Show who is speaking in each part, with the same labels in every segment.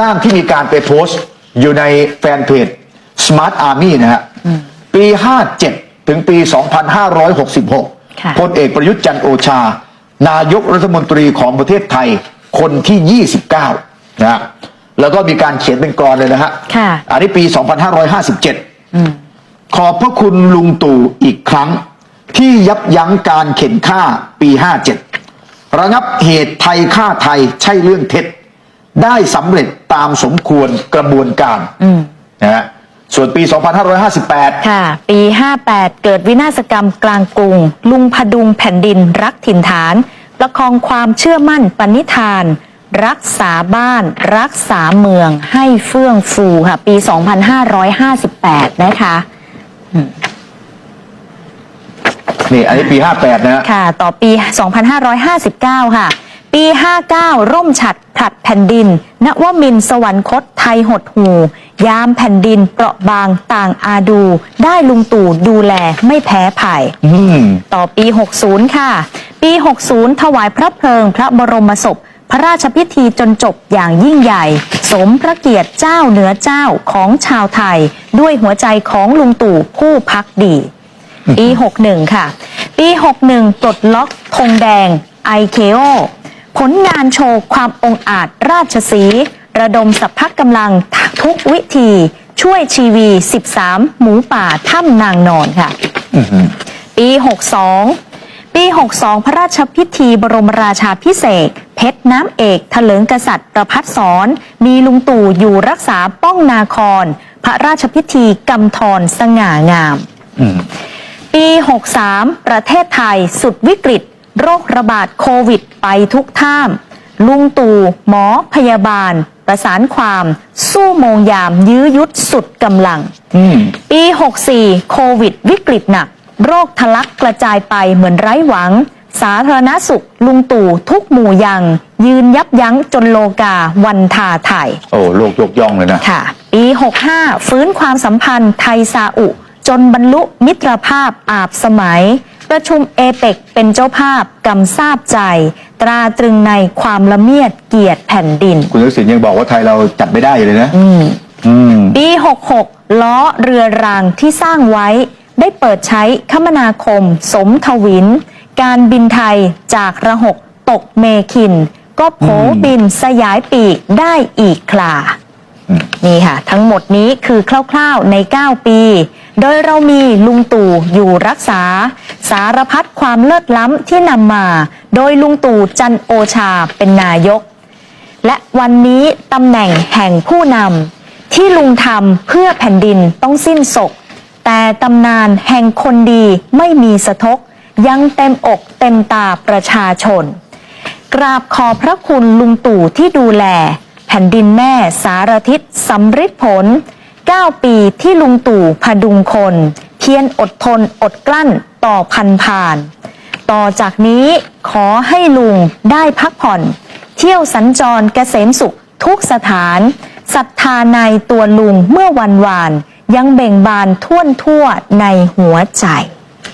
Speaker 1: ร่างที่มีการไปโพสต์อยู่ในแฟนเพจ Smart Army นะฮะปี 57 ถึงปี 2566
Speaker 2: ค่ะ
Speaker 1: พลเอกประยุทธ์จันทร์โอชา นายกรัฐมนตรีของประเทศไทยคนที่ 29 นะฮะแล้วก็มีการเขียนเป็นกรอนเลยนะฮะ
Speaker 2: ค่ะ
Speaker 1: อันนี้ปี 2557 ขอบพระคุณลุงตู่อีกครั้ง ที่ยับยั้งการเข็นฆ่าปี 57 ระงับเหตุไทยฆ่าไทยใช่เรื่องเท็จ ได้สำเร็จตามสมควรกระบวนการนะฮะส่วนปี 2558
Speaker 2: ค่ะ ปี 58 เกิดวินาศกรรมกลางกรุง ลุงพดุงแผ่นดินรักถิ่นฐาน ประคองความเชื่อมั่นปณิธาน รักษาบ้าน รักษาเมืองให้เฟื่องฟูค่ะ ปี 2558 นะคะ
Speaker 1: นี่ อันนี้ปี 58 นะฮะ
Speaker 2: ค่ะ ต่อปี 2559 ค่ะ ปี 59 ร่มฉัดผลัดแผ่นดิน ณวมินทร์สวรรคตไทยหดหู ยามแผ่นดินเปราะบางต่างอาดู ได้ลุงตู่ดูแลไม่แพ้ภัย
Speaker 1: อืม
Speaker 2: ต่อปี 60 ค่ะ ปี 60 ถวายพระเพลิงพระบรมศพ พระราชพิธีจนจบอย่างยิ่งใหญ่ สมพระเกียรติเจ้าเหนือเจ้าของชาวไทย ด้วยหัวใจของลุงตู่ผู้พักดี ปี 61 ค่ะ ปี 61 ปลดล็อกธงแดง IKO ผลงานโชว์ความองอาจราชสีห์ระดมสัพพะกำลังทุกวิธี ช่วยชีวี 13 หมูป่าถ้ำนางนอนค่ะ ปี 62 ปี 62 พระราชพิธีบรมราชาพิเศษกเพชรน้ำเอกเถลิงกษัตริย์ประพัดสอนมีลุงตู่อยู่รักษาป้องนาคร พระราชพิธีกำธรสง่างาม ปี 63 ประเทศไทยสุดวิกฤต โรคระบาดโควิดไปทุกท่าม ลุงตู่หมอพยาบาล ประสานความ สู้โมงยามยื้อยุดสุดกำลัง
Speaker 1: อืม
Speaker 2: ปี 64 โควิดวิกฤตหนัก โรคทะลักกระจายไปเหมือนไร้หวัง สาธารณสุขลุงตู่ทุกหมู่ยัง ยืนยับยั้งจนโลกาวันทาไทย
Speaker 1: โอ้โลกยกย่องเลยนะ
Speaker 2: ค่ะ ปี 65 ฟื้นความสัมพันธ์ไทยซาอุ จนบรรลุมิตรภาพอาบสมัย ประชุมเอเปกเป็นเจ้าภาพกำทราบใจ ตราตรึงในความละเมียดเกียรติแผ่นดิน
Speaker 1: คุณทักษิณยังบอกว่าไทยเราจัดไม่ได้อยู่เลยนะอืม
Speaker 2: ปี 66 ล้อเรือรางที่สร้างไว้ ได้เปิดใช้คมนาคม สมทวิน การบินไทยจากระหกตกเมคิน ก็โผบินสยายปีกได้อีกคลานี่ค่ะ ทั้งหมดนี้คือคร่าวๆใน 9 ปี โดยเรามีลุงตู่อยู่รักษา สารพัดความเลิศล้ำที่นำมา โดยลุงตู่จันโอชาเป็นนายก และวันนี้ตำแหน่งแห่งผู้นำที่ลุงทำเพื่อแผ่นดินต้องสิ้นศก แต่ตำนานแห่งคนดีไม่มีสะทก ยังเต็มอกเต็มตาประชาชน กราบขอบพระคุณลุงตู่ที่ดูแล แผ่นดินแม่สารทิศสำริดผล 9 ปีที่ลุงตู่พดุงคน เพียรอดทนอดกลั้นต่อพันผ่าน ต่อจากนี้ขอให้ลุงได้พักผ่อน เที่ยวสัญจรเกษมสุขทุกสถานศรัทธาในตัวลุงเมื่อวันวาน ยังเบ่งบานท่วนทั่วในหัวใจ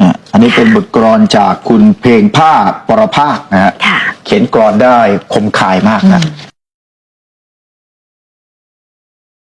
Speaker 1: อะอันนี้เป็นบทกลอนจากคุณเพลงผ้าปรภาคนะฮะ
Speaker 2: ค่ะ
Speaker 1: เขียนกลอนได้คมคายมากนะ